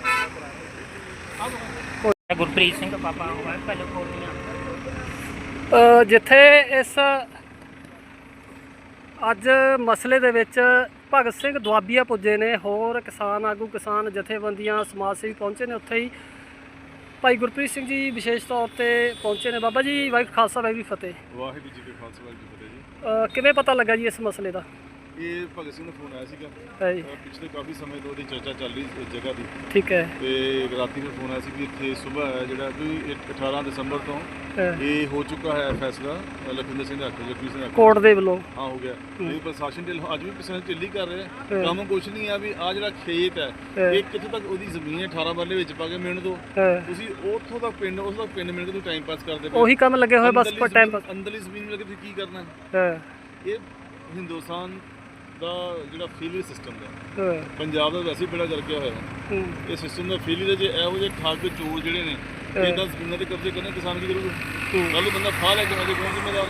ਗੁਰਪ੍ਰੀਤ ਸਿੰਘ ਪਾਪਾ ਹੋਇਆ ਕੈਲੀਫੋਰਨੀਆ ਅ, ਜਿੱਥੇ ਇਸ ਅੱਜ ਮਸਲੇ ਦੇ ਵਿੱਚ ਭਗਤ ਸਿੰਘ ਦੁਆਬੀਆ ਪੁੱਜੇ ਨੇ ਹੋਰ ਕਿਸਾਨ ਆਗੂ ਕਿਸਾਨ ਜਥੇਬੰਦੀਆਂ ਸਮਾਜ ਸੇਵੀ ਪਹੁੰਚੇ ਨੇ ਉੱਥੇ ਹੀ। ਭਾਈ ਗੁਰਪ੍ਰੀਤ ਸਿੰਘ ਜੀ ਵਿਸ਼ੇਸ਼ ਤੌਰ ਤੇ ਪਹੁੰਚੇ ਨੇ। ਬਾਬਾ ਜੀ ਵਾਹਿਗੁਰੂ ਖਾਲਸਾ ਵਾਹਿਗੁਰੂ ਫਤਿਹ। ਵਾਹਿਗੁਰੂ ਜੀ ਕਾ ਖਾਲਸਾ ਵਾਹਿਗੁਰੂ ਜੀ ਕੀ ਫਤਿਹ ਜੀ। ਅ, ਕਿਵੇਂ ਪਤਾ ਲੱਗਾ ਜੀ ਇਸ ਮਸਲੇ ਦਾ? ਇਹ ਭਗਤ ਸਿੰਘ ਨੂੰ ਫੋਨ ਆਇਆ ਸੀਗਾ। ਹੈ ਜੀ ਅਹ ਪਿਛਲੇ ਕਾਫੀ ਸਮੇਂ ਤੋਂ ਉਹਦੀ ਚਰਚਾ ਚੱਲ ਰਹੀ ਇਸ ਜਗ੍ਹਾ ਦੀ। ਠੀਕ ਹੈ। ਤੇ ਰਾਤੀ ਨੂੰ ਫੋਨ ਆਇਆ ਸੀ ਵੀ ਇੱਥੇ ਸਵੇਰ ਜਿਹੜਾ ਕਿ ਇਹ 18 ਦਸੰਬਰ ਤੋਂ ਇਹ ਹੋ ਚੁੱਕਾ ਹੈ ਫੈਸਲਾ ਅਹ ਲਖਵਿੰਦਰ ਸਿੰਘ ਦੇ ਹੱਕ ਜਗਵੀਰ ਸਿੰਘ ਦੇ ਹੱਕ ਕੋਰਟ ਦੇ ਵੱਲੋਂ। ਹਾਂ ਹੋ ਗਿਆ। ਇਹ ਪ੍ਰਸ਼ਾਸਨ ਢਿੱਲ ਅੱਜ ਵੀ ਪ੍ਰਸ਼ਾਸਨ ਢਿੱਲੀ ਕਰ ਰਿਹਾ। ਹਾਂ। ਕੰਮ ਕੁਛ ਨਹੀਂ ਆ ਵੀ ਆ ਜਿਹੜਾ ਖੇਤ ਹੈ ਹਾਂ। ਇਹ ਕਿੱਥੋਂ ਤੱਕ ਉਹਦੀ ਜ਼ਮੀਨ ਹੈ? 18 ਮਰਲੇ ਵਿੱਚ ਪਾ ਕੇ ਮਿਣ ਦੋ ਤੁਸੀਂ ਉੱਥੋਂ ਤੱਕ ਪਿੰਡ ਉਸ ਤੱਕ ਪਿੰਡ ਮਿਣ ਕੇ ਤੁਸੀਂ ਟਾਈਮ ਪਾਸ ਕਰਦੇ ਉਹੀ ਕੰਮ ਲੱਗੇ ਹੋਏ ਬਸ ਅੰਦਰਲੀ ਪਰ ਟਾਈਮ ਜ਼ਮੀਨ- ਅੰਦਰਲੀ ਜ਼ਮੀਨ ਮਿਲ ਕੇ ਤੁਸੀਂ ਕੀ ਕਰਨਾ? ਅ, ਇਹ ਹਿੰਦੁਸਤਾਨ ਦਾ ਜਿਹੜਾ ਫੀਲਰ ਸਿਸਟਮ ਦਾ। ਪੰਜਾਬ ਦਾ ਵੈਸੇ ਬੜਾ ਕਰਕੇ ਹੋਇਆ। ਇਹ ਸਿਸਟਮ ਦਾ ਫੇਲਿਅਰ ਹੈ ਜੇ ਇਹੋ ਜਿਹੇ ਠੱਗ ਚੋਰ ਜਿਹੜੇ ਨੇ ਇਦਾਂ ਜ਼ਮੀਨਾਂ ਤੇ ਕਬਜ਼ੇ ਕਰਨੇ ਕਿਸਾਨ ਕੀ ਕਰੂਗਾ? ਕੱਲ ਬੰਦਾ ਫਾਹ ਲੈ ਕੇ ਆਉਂਦੇ ਕੌਣ ਜ਼ਿੰਮੇਦਾਰ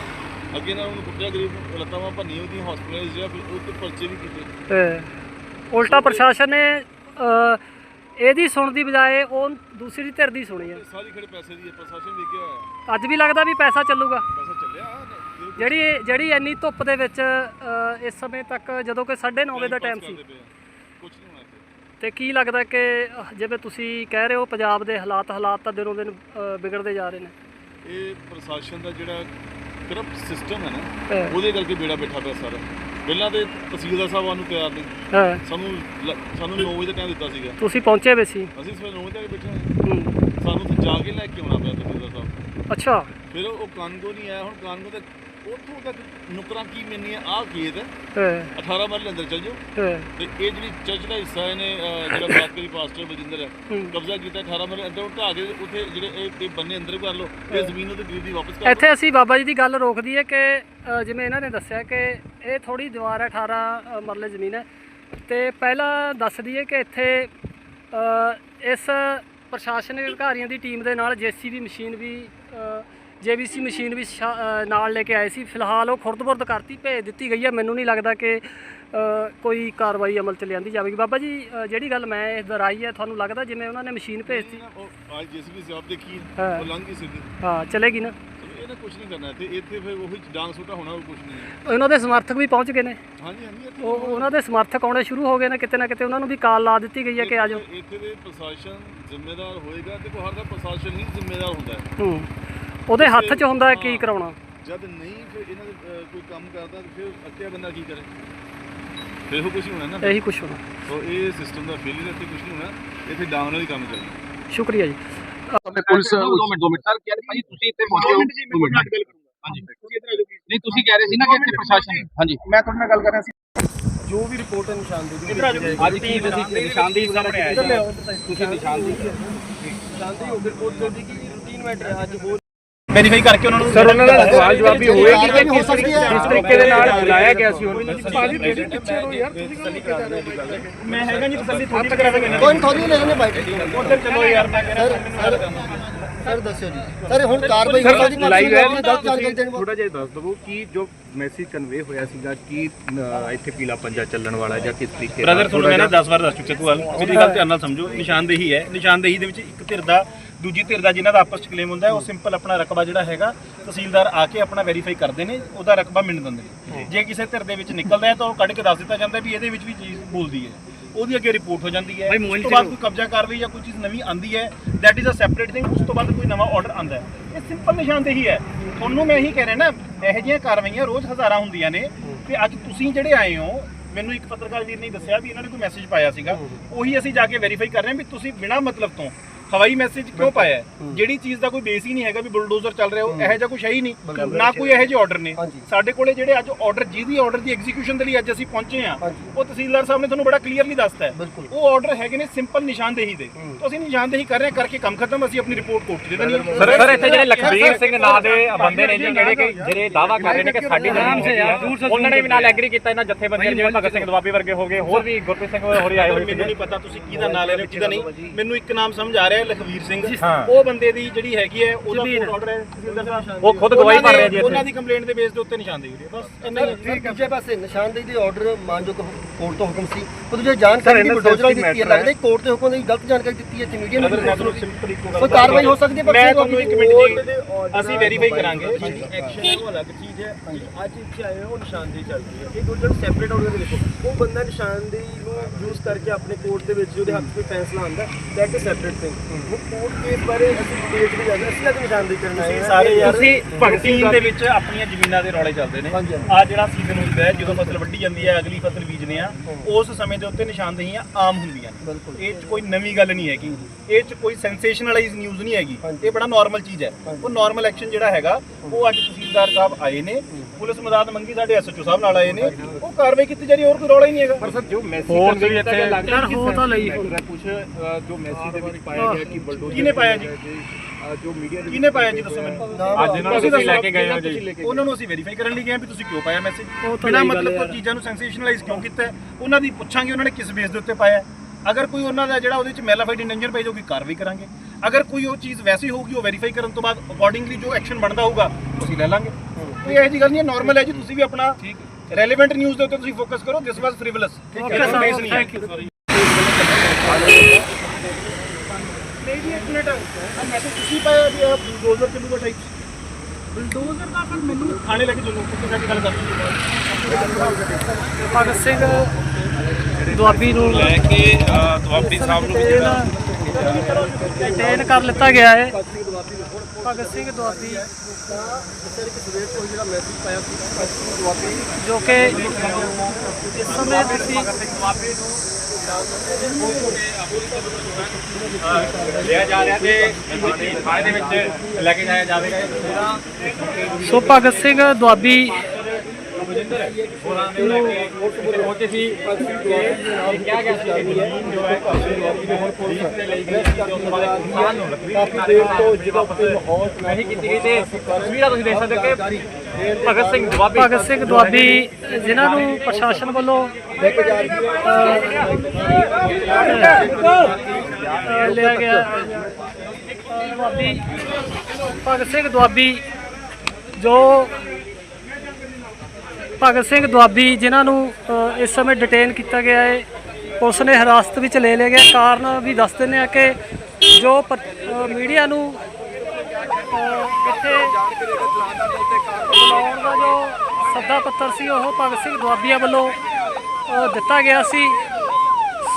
ਅੱਗੇ ਨਾਲ ਉਹਨੂੰ ਕੁੱਟਿਆ ਗਰੀਬ ਲੱਤਾਂ ਵਾਂ ਭੰਨੀ ਉਹਦੀ ਹਸਪੀਟਲ ਜਿਹੜਾ ਉਹ ਤੇ ਪਰਚੇ ਵੀ ਕੀਤੇ। ਉਲਟਾ ਪ੍ਰਸ਼ਾਸਨ ਨੇ ਇਹਦੀ ਸੁਣਨ ਦੀ ਬਜਾਏ ਉਹ ਦੂਸਰੀ ਧਿਰ ਦੀ ਸੁਣੀ ਆ। ਸਾਰੀ ਖੜੇ ਪੈਸੇ ਦੀ ਪ੍ਰਸ਼ਾਸਨ ਵੇਖਿਆ ਹੋਇਆ। ਅੱਜ ਵੀ ਲੱਗਦਾ ਵੀ ਪੈਸਾ ਚੱਲੂਗਾ। ਪੈਸਾ ਚੱਲਿਆ। ਜਿਹੜੀ ਜਿਹੜੀ ਇੰਨੀ ਧੁੱਪ ਦੇ ਵਿੱਚ ਅ, ਇਸ ਸਮੇਂ ਤੱਕ ਜਦੋਂ ਕਿ 9:30 ਵਜੇ ਦਾ ਟਾਈਮ ਸੀ। ਕੁਝ ਨਹੀਂ ਹੋਣਾ ਇੱਥੇ। ਤੇ ਕੀ ਲੱਗਦਾ ਕਿ ਅਹ, ਜਿਵੇਂ ਤੁਸੀਂ ਕਹਿ ਰਹੇ ਹੋ ਪੰਜਾਬ ਦੇ ਹਾਲਾਤ ਹਾਲਾਤ ਤਾਂ ਦਿਨੋਂ ਦਿਨ ਅਹ, ਵਿਗੜਦੇ ਜਾ ਰਹੇ ਨੇ। ਇਹ ਪ੍ਰਸ਼ਾਸਨ ਦਾ ਜਿਹੜਾ ਕਰਪਟ ਸਿਸਟਮ ਹੈ ਨਾ ਹਾਂ। ਉਹਦੇ ਕਰਕੇ ਬੇੜਾ ਬੈਠਾ ਪਿਆ ਸਾਰਾ। ਪਹਿਲਾਂ ਤੇ ਤਹਿਸੀਲਦਾਰ ਸਾਹਿਬਾਂ ਨੂੰ ਤਿਆਰ ਨਹੀਂ। ਹਾਂ। ਸਾਨੂੰ ਲ- ਸਾਨੂੰ 9 ਵਜੇ ਦਾ ਟਾਈਮ ਦਿੱਤਾ ਸੀਗਾ। ਤੁਸੀਂ ਪਹੁੰਚੇ ਵੇ ਸੀ। ਅਸੀਂ ਸਵੇਰ 9 ਵਜੇ ਤੱਕ ਬੈਠੇ ਹੂੰ। ਸਾਨੂੰ ਤੇ ਜਾ ਕੇ ਲੈ ਕੇ ਆਉਣਾ ਪਿਆ ਤਹਿਸੀਲਦਾਰ ਸਾਹਿਬ। ਅੱਛਾ। ਫਿਰ ਉਹ ਕਾਨਗੋ ਨਹੀਂ ਆਇਆ ਹੁਣ ਕਾਨਗੋ ਤੇ ਉੱਥੋਂ ਤੱਕ ਨੁਕਰਾਂ ਕੀ ਮਿਲਣੀ ਹੈ ਆਹ ਖੇਤ ਹੈ। ਹਾਂ। 18 ਮਰਲੇ ਅੰਦਰ ਚੱਲ ਜਾਓ। ਹਾਂ। ਤੇ ਇਹ ਜਿਹੜੀ ਚਰਚ ਦਾ ਹਿੱਸਾ ਇਹਨੇ ਅਹ, ਜਿਹੜਾ ਬਾਤਕਰੀ ਪਾਸਟਰ ਬਜਿੰਦਰ ਹੈ ਹੂੰ। ਕਬਜ਼ਾ ਕੀਤਾ 18 ਮਰਲੇ ਅੰਦਰ। ਢਾ ਕੇ ਉੱਥੇ ਜਿਹੜੇ ਇਹ ਇਹ ਬੰਨੇ ਅੰਦਰ ਕਰ ਲਓ ਇਹ ਜ਼ਮੀਨ ਉਹਦੇ ਗਰੀਬ ਦੀ ਵਾਪਸ ਕਰ ਦਿਓ ਇੱਥੇ ਅਸੀਂ ਬਾਬਾ ਜੀ ਦੀ ਗੱਲ ਰੋਕਦੀ ਹੈ ਕਿ ਜਿਵੇਂ ਇਹਨਾਂ ਨੇ ਦੱਸਿਆ ਕਿ ਇਹ ਥੋੜੀ ਦੀਵਾਰ ਹੈ 18 ਅ, ਮਰਲੇ ਜ਼ਮੀਨ ਹੈ। ਤੇ ਪਹਿਲਾਂ ਦੱਸ ਦਈਏ ਕਿ ਇੱਥੇ ਇਸ ਪ੍ਰਸ਼ਾਸਨਿਕ ਅਧਿਕਾਰੀਆਂ ਦੀ ਟੀਮ ਦੇ ਨਾਲ ਜੀਸੀਬੀ ਮਸ਼ੀਨ ਵੀ ਜੇਬੀਸੀ ਮਸ਼ੀਨ ਵੀ ਨਾਲ ਲੈ ਕੇ ਆਏ ਸੀ। ਫਿਲਹਾਲ ਉਹ ਖੁਰਦਬੁਰਦ ਕਰਤੀ ਭੇਜ ਦਿੱਤੀ ਗਈ ਹੈ ਮੈਨੂੰ ਨਹੀਂ ਲੱਗਦਾ ਕਿ ਕੋਈ ਕਾਰਵਾਈ ਅਮਲ ਚ ਲਿਆਂਦੀ ਜਾਵੇਗੀ। ਬਾਬਾ ਜੀ ਜਿਹੜੀ ਗੱਲ ਮੈਂ ਇਹ ਦੁਹਰਾਈ ਹੈ ਤੁਹਾਨੂੰ ਲੱਗਦਾ ਜਿਵੇਂ ਉਹਨਾਂ ਨੇ ਮਸ਼ੀਨ ਭੇਜਤੀ ਅੱਜ ਜੇਸੀਬੀ ਸਾਹਿਬ ਦੇਖੀ। ਉਹ ਲੰਘ ਗਈ ਸਿੱਧੀ ਹਾਂ ਚਲੇਗੀ ਨਾ। ਇਹਨੇ ਕੁਝ ਨਹੀਂ ਕਰਨਾ ਇੱਥੇ। ਇੱਥੇ ਫਿਰ ਉਹੀ ਡਾਂਗ ਸੁੱਟਾ ਹੋਣਾ ਉਹ ਕੁਝ ਨਹੀਂ। ਉਹਨਾਂ ਦੇ ਸਮਰਥਕ ਵੀ ਪਹੁੰਚ ਗਏ ਨੇ। ਹਾਂਜੀ ਹਾਂਜੀ ਉਹ ਉਹਨਾਂ ਦੇ ਸਮਰਥਕ ਆਉਣੇ ਸ਼ੁਰੂ ਹੋ ਗਏ ਨੇ। ਕਿਤੇ ਨਾ ਕਿਤੇ ਉਹਨਾਂ ਨੂੰ ਵੀ ਕਾਲ ਲਾ ਦਿੱਤੀ ਗਈ ਹੈ ਕਿ ਆਜੋ ਇੱਥੇ- ਦੇ ਪ੍ਰਸ਼ਾਸਨ ਜ਼ਿੰਮੇਦਾਰ ਹੋਏਗਾ। ਤੇ ਹਰ ਦਾ ਪ੍ਰਸ਼ਾਸਨ ਹੀ ਜ਼ਿੰਮੇਦਾਰ ਹੁੰਦਾ ਹੂੰ। ਉਹਦੇ ਹੱਥ 'ਚ ਹੁੰਦਾ ਹੈ ਕੀ ਕਰਾਉਣਾ? ਜਦ ਨਹੀਂ ਫਿਰ ਇਹਨਾਂ ਦੇ ਅਹ, ਕੋਈ ਕੰਮ ਕਰਦਾ ਤੇ ਫਿਰ ਅੱਕਿਆ ਬੰਦਾ ਕੀ ਕਰੇ? ਫਿਰ ਉਹ ਕੁਝ ਹੋਣਾ ਨਾ ਇਹੀ ਕੁਝ ਹੋਣਾ। ਸੋ ਇਹ ਸਿਸਟਮ ਦਾ ਫੇਲਿਅਰ ਇੱਥੇ ਕੁਝ ਨਹੀਂ ਹੋਣਾ। ਇੱਥੇ ਡਾਊਨ ਵਾਲੀ ਕੰਮ ਚੱਲਣਾ। ਸ਼ੁਕਰੀਆ ਜੀ। ਪੁਲਿਸ 2 ਮਿੰਟ 2 ਮਿੰਟ ਸਰ ਕਹਿੰਦੇ ਭਾਈ ਤੁਸੀਂ ਇੱਥੇ ਪਹੁੰਚੇ। ਹੋ 2 ਮਿੰਟ। ਹਾਂਜੀ। ਨਹੀਂ ਤੁਸੀਂ ਕਹਿ ਰਹੇ ਸੀ ਨਾ ਕਿ ਇੱਥੇ ਪ੍ਰਸ਼ਾਸਨ ਹੈ ਹਾਂਜੀ। ਮੈਂ ਤੁਹਾਡੇ ਨਾਲ ਗੱਲ ਕਰ ਰਿਹਾ ਸੀ। ਜੋ ਵੀ ਰਿਪੋਰਟ ਹੈ ਨਿਸ਼ਾਨਦੇਹੀ ਦੀ ਅੱਜ ਕੀ ਤੁਸੀਂ ਨਿਸ਼ਾਨਦੇਹੀ ਸਾਹਮਣੇ ਆਇਆ ਤੁਸੀਂ ਨਿਸ਼ਾਨਦੇਹੀ ਨਿਸ਼ਾਨਦੇਹੀ ਹੋ ਗਈ ਰਿਪੋਰਟ ਜਲਦੀ ਕੀ ਰੂਟੀਨ ਮੈਟਰ ਹੈ? ਅੱਜ ਹੋਰ ਵੈਰੀਫਾਈ ਕਰਕੇ ਉਹਨਾਂ ਨੂੰ ਸਰ ਉਹਨਾਂ ਦਾ ਸਵਾਲ ਜਵਾਬੀ ਹੋਏਗੀ ਕਿ ਹੋ ਸਕਦੀ ਹੈ। ਕਿਸ ਤਰੀਕੇ ਦੇ ਨਾਲ ਬੁਲਾਇਆ ਗਿਆ ਸੀ ਉਹਨਾਂ? ਨੂੰ ਭਾਜੀ ਮੇਰੇ ਪਿੱਛੇ ਰਹੋ ਯਾਰ ਤੁਸੀਂ ਕਿਉਂ ਨਹੀਂ ਕਹਿ? ਰਹੇ ਮੈਂ ਹੈਗਾ ਜੀ ਤਸੱਲੀ ਥੋੜੀ ਕਰਾ ਦਾਂਗੇ ਕੋਈ ਥੋੜੀ ਲੈ ਲੈਣੇ ਬਾਈਕ ਉਧਰ ਚਲੋ ਯਾਰ ਮੈਂ ਕਹਿ ਸਰ ਸਰ ਦੱਸਿਓ ਜੀ। ਸਰ ਹੁਣ ਕਾਰਵਾਈ ਹੋ। ਸਕਦੀ ਲਾਈਵ ਹੈ ਦੇਣ ਥੋੜਾ ਜਿਹਾ ਦੱਸ ਦਵੋ ਕਿ ਜੋ ਮੈਸੇਜ ਕਨਵੇ ਹੋਇਆ ਸੀਗਾ ਕਿ ਇੱਥੇ ਪੀਲਾ ਪੰਜਾ ਚੱਲਣ ਵਾਲਾ ਜਾਂ ਕਿਸ ਤਰੀਕੇ ਬ੍ਰਦਰ ਤੁਹਾਨੂੰ ਮੈਂ ਨਾ 10 ਵਾਰ ਦੱਸ ਚੁੱਕਿਆ ਕੋਈ ਗੱਲ ਮੇਰੀ ਗੱਲ ਧਿਆਨ ਨਾਲ ਸਮਝੋ। ਨਿਸ਼ਾਨਦੇਹੀ ਹੈ। ਨਿਸ਼ਾਨਦੇਹੀ ਦੇ ਵਿੱਚ ਇੱਕ ਧਿਰ ਦਾ ਦੂਜੀ ਧਿਰ ਦਾ ਜਿਨ੍ਹਾਂ ਦਾ ਆਪਸ ਚ ਕਲੇਮ ਹੁੰਦਾ ਹੈ ਉਹ ਸਿੰਪਲ ਆਪਣਾ ਰਕਬਾ ਜਿਹੜਾ ਹੈਗਾ ਤਹਿਸੀਲਦਾਰ ਆ ਕੇ ਆਪਣਾ ਵੈਰੀਫਾਈ ਕਰਦੇ ਨੇ ਉਹਦਾ ਰਕਬਾ ਮਿਣ ਦਿੰਦੇ ਨੇ। ਜੇ ਕਿਸੇ ਧਿਰ ਦੇ ਵਿੱਚ ਨਿਕਲਦਾ ਹੈ ਤਾਂ ਉਹ ਕੱਢ ਕੇ ਦੱਸ ਦਿੱਤਾ ਜਾਂਦਾ ਵੀ ਇਹਦੇ ਵਿੱਚ ਵੀ ਚੀਜ਼ ਬੋਲਦੀ ਹੈ। ਉਹਦੀ ਅੱਗੇ ਰਿਪੋਰਟ ਹੋ ਜਾਂਦੀ ਹੈ। ਉਸ ਤੋਂ ਬਾਅਦ ਕੋਈ ਕਬਜ਼ਾ ਕਾਰਵਾਈ ਜਾਂ ਕੋਈ ਚੀਜ਼ ਨਵੀਂ ਆਂਦੀ ਹੈ that is a separate thing ਉਸ ਤੋਂ ਬਾਅਦ ਕੋਈ ਨਵਾਂ ਆਰਡਰ ਆਂਦਾ ਹੈ। ਇਹ ਸਿੰਪਲ ਨਿਸ਼ਾਨਦੇਹੀ ਹੈ ਤੁਹਾਨੂੰ ਮੈਂ ਇਹੀ ਕਹਿ ਰਿਹਾ ਨਾ ਇਹੋ ਜਿਹੀਆਂ ਕਾਰਵਾਈਆਂ ਰੋਜ਼ ਹਜ਼ਾਰਾਂ ਹੁੰਦੀਆਂ ਨੇ ਤੇ ਅੱਜ ਤੁਸੀਂ ਜਿਹੜੇ ਆਏ ਹੋ ਮੈਨੂੰ ਇੱਕ ਪੱਤਰਕਾਰ ਵੀਰ ਨੇ ਦੱਸਿਆ ਵੀ ਇਹਨਾਂ ਨੇ ਕੋਈ ਮੈਸੇਜ ਪਾਇਆ ਸੀਗਾ। ਉਹੀ ਅਸੀਂ ਜਾ ਕੇ ਵੈਰੀਫਾਈ ਕਰ ਰਹੇ ਹਾਂ ਵੀ ਤੁਸੀਂ ਬਿਨਾਂ ਮਤਲਬ ਤੋਂ ਹਵਾਈ ਮੈਸੇਜ ਕਿਉਂ ਪਾਇਆ ਹੈ? ਜਿਹੜੀ ਚੀਜ਼ ਦਾ ਕੋਈ ਬੇਸ ਹੀ ਨਹੀਂ ਹੈਗਾ ਵੀ ਬੁਲਡੋਜ਼ਰ ਚੱਲ ਰਿਹਾ ਉਹ ਇਹੋ ਜਿਹਾ ਕੁਝ ਹੈ ਹੀ ਨਹੀਂ। ਨਾ ਕੋਈ ਇਹੋ ਜਿਹੇ ਆਰਡਰ ਨੇ। ਸਾਡੇ ਕੋਲੇ ਜਿਹੜੇ ਅੱਜ ਆਰਡਰ ਜਿਹਦੀ ਆਰਡਰ ਦੀ ਐਗਜ਼ੀਕਿਊਸ਼ਨ ਦੇ ਲਈ ਅੱਜ ਅਸੀਂ ਪਹੁੰਚੇ ਆ ਉਹ ਤਹਿਸੀਲਦਾਰ ਸਾਹਿਬ ਨੇ ਤੁਹਾਨੂੰ ਬੜਾ ਕਲੀਅਰਲੀ ਦੱਸਤਾ ਹੈ। ਉਹ ਆਰਡਰ ਹੈਗੇ ਨੇ ਸਿੰਪਲ ਨਿਸ਼ਾਨਦੇਹੀ ਦੇ। ਤਾਂ ਅਸੀਂ ਨਿਸ਼ਾਨਦੇਹੀ ਕਰ ਰਹੇ ਹਾਂ ਕਰਕੇ ਕੰਮ ਖਤਮ ਅਸੀਂ ਆਪਣੀ ਰਿਪੋਰਟ ਕੋਰਟ 'ਚ ਦੇ ਦੇਣੀ ਹੈ। ਸਰ ਇੱਥੇ ਜਿਹੜੇ ਲਖਬੀਰ ਸਿੰਘ ਨਾਂ ਦੇ ਬੰਦੇ ਨੇ ਜੀ ਜਿਹੜੇ ਕਿ ਜਿਹੜੇ ਦਾਵਾ ਕਰ ਰਹੇ ਨੇ ਕਿ ਸਾਡੀ ਜ਼ਮੀਨ ਹੈਗੀ ਆ ਉਹਨਾਂ ਨੇ ਵੀ ਨਾਲ ਐਗਰੀ ਕੀਤਾ ਇਹਨਾਂ ਜਥੇਬੰਦੀਆਂ ਜਿਵੇਂ ਭਗਤ ਸਿੰਘ ਦਵਾਬੀ ਵਰਗੇ ਹੋ ਗਏ ਹੋਰ ਵੀ ਗੁਰਪ੍ਰੀਤ ਸਿੰਘ ਹੋਰੀ ਆਏ ਹੋਏ ਮੈਨੂੰ ਸੀਗੇ। ਨਹੀਂ ਪਤਾ ਤੁਸੀਂ ਕਿਹਦਾ ਨਾਂ ਲੈ ਰਹੇ ਹੋ ਕਿਹਦਾ ਨਹੀਂ। ਮੈਨੂੰ ਇੱਕ ਨਾਮ ਸਮਝ ਆ ਰਿਹਾ ਹੈ ਲਖਵੀਰ ਸਿੰਘ। ਉਹ ਬੰਦੇ ਦੀ ਜਿਹੜੀ ਹੈਗੀ ਹੈ ਉਹਦਾ ਕੋਰਟ ਆਰਡਰ ਹੈ। ਤਹਿਸੀਲਦਾਰ ਸਾਹਿਬ ਉਹ ਖੁਦ ਗਵਾਹੀ ਭਰ ਰਹੇ ਜੀ ਉਹਨਾਂ ਦੀ ਕੰਪਲੇਂਟ ਦੇ ਬੇਸ ਦੇ ਉੱਤੇ ਨਿਸ਼ਾਨਦੇਹੀ ਹੋ ਰਹੀ ਹੈ ਬਸ ਇੰਨਾ ਹੀ ਹੈ। ਸਰ ਦੂਜੇ ਪਾਸੇ ਨਿਸ਼ਾਨਦੇਹੀ ਦੇ ਆਰਡਰ ਮਾਨਯੋਗ ਕੋਰਟ ਤੋਂ ਹੁਕਮ ਸੀ। ਉਹ ਦੂਜੇ ਜਾਣਕਾਰੀ ਦੀ ਬਲਡੋਜ਼ਰਾਂ ਦੀ ਦਿੱਤੀ ਹੈ। ਲੱਗਦਾ ਕੋਰਟ ਦੇ ਹੁਕਮ ਦੀ ਗਲਤ ਜਾਣਕਾਰੀ ਦਿੱਤੀ ਹੈ ਤੇ ਮੀਡੀਆ ਨੂੰ ਤੁਹਾਨੂੰ ਸਿੰਪਲ ਇੱਕੋ ਗੱਲ ਕੋਈ ਕਾਰਵਾਈ ਹੋ ਸਕਦੀ ਹੈ ਪਰ ਮੈਂ ਫਿਰ ਤੁਹਾਨੂੰ ਇੱਕ ਮਿੰਟ ਜੀ। ਅਸੀਂ ਵੈਰੀਫਾਈ ਕਰਾਂਗੇ। ਐਕਸ਼ਨ ਹੈ ਉਹ ਅਲੱਗ ਚੀਜ਼ ਹੈ। ਅੱਜ ਇੱਥੇ ਆਏ ਹੋ ਉਹ ਨਿਸ਼ਾਨਦੇਹੀ ਚੱਲ ਰਹੀ ਹੈ। ਇਹ ਦੋ ਜਿਹੜੇ ਸੈਪਰੇਟ ਆਰਡਰ ਦੇ ਦੇਖੋ। ਉਹ ਬੰਦਾ ਨਿਸ਼ਾਨਦੇਹੀ ਨੂੰ ਯੂਜ਼ ਕਰਕੇ ਆਪਣੇ ਕੋਰਟ ਦੇ ਵਿੱਚ ਉਹਦੇ ਹੱਥ 'ਚ ਕੋਈ ਫੈਸਲਾ ਆਉਂਦਾ ਦੈਟ ਇਜ਼ ਸੈਪਰੇਟ ਥਿੰਗ ਉਹ ਕੋਰਟ ਕੇਸ ਬਾਰੇ ਅਸੀਂ ਡਿਟੇਲ ਵੀ ਜਾਂਦੇ ਅਸੀਂ ਅੱਜ ਨਿਸ਼ਾਨਦੇਹੀ ਕਰਨ ਆਏ ਹਾਂ। ਸਾਰੇ ਯਾਰ ਤੁਸੀਂ ਭਗਤੀ ਦੇ ਵਿੱਚ ਆਪਣੀਆਂ ਜ਼ਮੀਨਾਂ ਦੇ ਰੌਲੇ ਚੱਲਦੇ ਨੇ। ਆ ਜਿਹੜਾ ਸੀਜ਼ਨ ਹੁੰਦਾ ਹੈ ਜਦੋਂ ਫਸਲ ਵੱਢੀ ਜਾਂਦੀ ਹੈ ਅਗਲੀ ਫਸਲ ਬੀਜਦੇ ਆ ਉਸ ਸਮੇਂ ਦੇ ਉੱਤੇ ਨਿਸ਼ਾਨਦੇਹੀਆਂ ਆਮ ਹੁੰਦੀਆਂ ਨੇ। ਇਹ 'ਚ ਕੋਈ ਨਵੀਂ ਗੱਲ ਨਹੀਂ ਹੈਗੀ। ਇਹ 'ਚ ਕੋਈ ਸੈਂਸੇਸ਼ਨਲਾਈਜ਼ ਨਿਊਜ਼ ਨਹੀਂ ਹੈਗੀ। ਇਹ ਬੜਾ ਨਾਰਮਲ ਚੀਜ਼ ਹੈ। ਉਹ ਨਾਰਮਲ ਐਕਸ਼ਨ ਜਿਹੜਾ ਹੈਗਾ ਉਹ ਅੱਜ ਤਹਿਸੀਲਦਾਰ ਸਾਹਿਬ ਆਏ ਨੇ। ਪੁਲਿਸ ਮਦਦ ਮੰਗੀ ਸਾਡੇ ਐਸਐਚਓ ਸਾਹਿਬ ਨਾਲ ਆਏ ਨੇ। ਉਹ ਕਾਰਵਾਈ ਕੀਤੀ ਜਾ ਰਹੀ ਹੋਰ ਕੋਈ ਰੌਲਾ ਹੀ ਨਹੀਂ ਹੈਗਾ। ਪਰ ਸਰ ਜੋ ਮੈਸੇਜ ਹੋਰ ਵੀ ਇੱਥੇ ਯਾਰ ਹੋ ਤਾਂ ਲਈ ਕੁਝ ਜੋ ਮੈਸੇਜ ਦੇ ਵਿੱਚ ਪਾਇਆ ਗਿਆ ਕਿ ਬਲਡੋਜ਼ਰ ਕਿਹਨੇ ਪਾਇਆ ਜੀ? ਜੋ? ਮੀਡੀਆ ਦੇ ਕਿਹਨੇ ਪਾਇਆ ਜੀ? ਦੱਸੋ ਮੈਨੂੰ। ਅੱਜ ਇਹਨਾਂ ਨੂੰ ਤੁਸੀਂ ਲੈ ਕੇ ਗਏ ਹੋ ਜੀ। ਉਹਨਾਂ ਨੂੰ ਅਸੀਂ ਵੈਰੀਫਾਈ ਕਰਨ ਲਈ ਗਏ ਹਾਂ ਵੀ ਤੁਸੀਂ ਕਿਉਂ ਪਾਇਆ ਮੈਸੇਜ ਬਿਨਾਂ ਮਤਲਬ ਤੋਂ। ਚੀਜ਼ਾਂ ਨੂੰ ਸੈਂਸੇਸ਼ਨਲਾਈਜ਼ ਕਿਉਂ ਕੀਤਾ? ਉਹਨਾਂ ਦੀ ਪੁੱਛਾਂਗੇ ਉਹਨਾਂ ਨੇ ਕਿਸ ਬੇਸ ਦੇ ਉੱਤੇ ਪਾਇਆ। ਅਗਰ ਕੋਈ ਉਹਨਾਂ ਦਾ ਜਿਹੜਾ ਉਹਦੇ ਵਿੱਚ ਮੈਲਾਫਾਈਡ ਇੰਟੈਂਸ਼ਨ ਪਈ ਜਾਊਗੀ ਕਾਰਵਾਈ ਕਰਾਂਗੇ। ਅਗਰ ਕੋਈ ਉਹ ਚੀਜ਼ ਵੈਸੀ ਹੋਊਗੀ ਉਹ ਵੈਰੀਫਾਈ ਕਰਨ ਤੋਂ ਬਾਅਦ ਅਕੋਰਡਿੰਗਲੀ ਜੋ ਐਕਸ਼ਨ ਬਣਦਾ ਹੋਊਗਾ ਅਸੀਂ ਲੈ ਲਾਂਗੇ। ਕੋਈ ਇਹੋ ਜਿਹੀ ਗੱਲ ਨਹੀਂ ਹੈ ਨਾਰਮਲ ਹੈ ਜੀ ਤੁਸੀਂ ਵੀ ਆਪਣਾ ਰੈਲੇਵੈਂਟ ਨਿਊਜ਼ ਦੇ ਉੱਤੇ ਤੁਸੀਂ ਫੋਕਸ ਕਰੋ ਦਿਸ ਵਾਸ ਫ੍ਰੀਵਲਸ ਠੀਕ Okay, sir. Thank you. ਨਹੀਂ ਜੀ ਇੱਕ ਮਿੰਟ ਆ ਮੈਸੇਜ ਤੁਸੀਂ ਪਾਇਆ ਵੀ ਆ ਬੁਲਡੋਜ਼ਰ ਚੱਲੂਗਾ ਟਾਈਪ ਬੁਲਡੋਜ਼ਰ ਦਾ ਫਿਰ ਮੈਨੂੰ ਥਾਣੇ ਲੈ ਕੇ ਚੱਲੋ ਕਿੱਥੇ ਜਾ ਕੇ ਗੱਲ ਕਰਦੇ ਭਗਤ ਸਿੰਘ ਦੁਆਬੀ ਨੂੰ ਲੈ ਕੇ ਦੁਆਬੀ ਸਾਹਿਬ ਨੂੰ ਡਿਟੇਨ ਕਰ ਲਿੱਤਾ ਗਿਆ ਹੈ। ਭਗਤ ਸਿੰਘ ਦੁਆਬੀ। ਜੋ ਕਿ ਇਸ ਸਮੇਂ ਤੁਸੀਂ ਲਿਆ ਜਾ ਰਿਹਾ ਤੇ ਥਾਣੇ ਦੇ ਵਿੱਚ ਲੈ ਕੇ ਜਾਇਆ ਜਾਵੇਗਾ ਸੋ ਭਗਤ ਸਿੰਘ ਦੁਆਬੀ ਪਹੁੰਚੇ ਸੀ ਕਿਹਾ ਗਿਆ ਸੀ ਕਿ ਜੋ ਹੈ ਕਾਫੀ ਦੇਰ ਤੋਂ ਜਿਹੜਾ ਮਾਹੌਲ ਨਹੀਂ ਕੀਤੀ ਗਈ ਤੇ ਤਸਵੀਰਾਂ ਤੁਸੀਂ ਦੇਖ ਸਕਦੇ ਹੋ ਕਿ ਭਗਤ ਸਿੰਘ ਦੁਆਬੀ ਭਗਤ ਸਿੰਘ ਦੁਆਬੀ ਜਿਨ੍ਹਾਂ ਨੂੰ ਪ੍ਰਸ਼ਾਸਨ ਵੱਲੋਂ ਅਹ, ਲਿਆ ਗਿਆ। ਦੁਆਬੀ ਭਗਤ ਸਿੰਘ ਦੁਆਬੀ ਜੋ ਭਗਤ ਸਿੰਘ ਦੁਆਬੀ ਜਿਨ੍ਹਾਂ ਨੂੰ ਇਸ ਸਮੇਂ ਡਿਟੇਨ ਕੀਤਾ ਗਿਆ ਹੈ ਪੁਲਿਸ ਨੇ ਹਿਰਾਸਤ ਵਿੱਚ ਲੈ ਲਿਆ ਗਿਆ। ਕਾਰਨ ਵੀ ਦੱਸ ਦਿੰਦੇ ਆ ਕਿ ਜੋ ਪ- ਮੀਡੀਆ ਨੂੰ ਇੱਥੇ ਬੁਲਾਉਣ ਦਾ ਜੋ ਸੱਦਾ ਪੱਤਰ ਸੀ ਉਹ ਭਗਤ ਸਿੰਘ ਦੁਆਬੀਆ ਵੱਲੋਂ ਦਿੱਤਾ ਗਿਆ ਸੀ।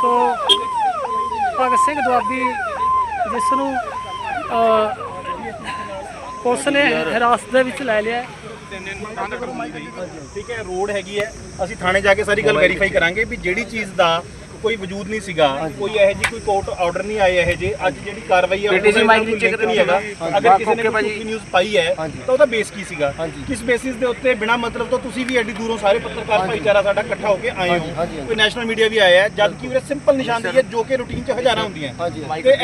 ਸੋ ਭਗਤ ਸਿੰਘ ਦੁਆਬੀ ਜਿਸ ਨੂੰ ਅਹ, ਪੁਲਿਸ ਨੇ ਹਿਰਾਸਤ ਦੇ ਵਿੱਚ ਲੈ ਲਿਆ। ਹੈ। ਠੀਕ ਹੈ ਰੋਡ ਹੈਗੀ ਹੈ। ਅਸੀਂ ਥਾਣੇ ਜਾ ਕੇ ਸਾਰੀ ਗੱਲ ਵੈਰੀਫਾਈ ਕਰਾਂਗੇ ਵੀ ਜਿਹੜੀ ਚੀਜ਼ ਦਾ ਕੋਈ ਵਜੂਦ ਨਹੀਂ ਸੀਗਾ ਕੋਈ ਇਹੋ ਜਿਹੀ ਕੋਈ ਕੋਰਟ ਆਰਡਰ ਨਹੀਂ ਆਏ ਇਹੋ ਜਿਹੇ। ਅੱਜ ਜਿਹੜੀ ਕਾਰਵਾਈ ਹੈ ਉਹਦੇ ਨਾਲ ਕੋਈ link ਨਹੀਂ ਹੈਗਾ। ਅਗਰ ਕਿਸੇ ਨੇ ਕੋਈ ਨਿਊਜ਼ ਪਾਈ ਹੈ ਤਾਂ ਉਹਦਾ ਬੇਸ ਕੀ ਸੀਗਾ? ਕਿਸ ਬੇਸਿਸ ਦੇ ਉੱਤੇ ਬਿਨਾ ਮਤਲਬ ਤੋਂ ਤੁਸੀਂ ਵੀ ਐਡੀ ਦੂਰੋਂ ਸਾਰੇ ਪੱਤਰਕਾਰ ਭਾਈਚਾਰਾ ਸਾਡਾ ਇਕੱਠਾ ਹੋ ਕੇ ਆਏ ਹੋ? ਕੋਈ ਨੈਸ਼ਨਲ ਮੀਡੀਆ ਵੀ ਆਇਆ ਹੈ ਜਦ ਕਿ ਉਹ ਸਿੰਪਲ ਨਿਸ਼ਾਨਦੇਹੀ ਹੈ ਜੋ ਕਿ ਰੂਟੀਨ 'ਚ ਹਜ਼ਾਰਾਂ ਹੁੰਦੀਆਂ ਤੇ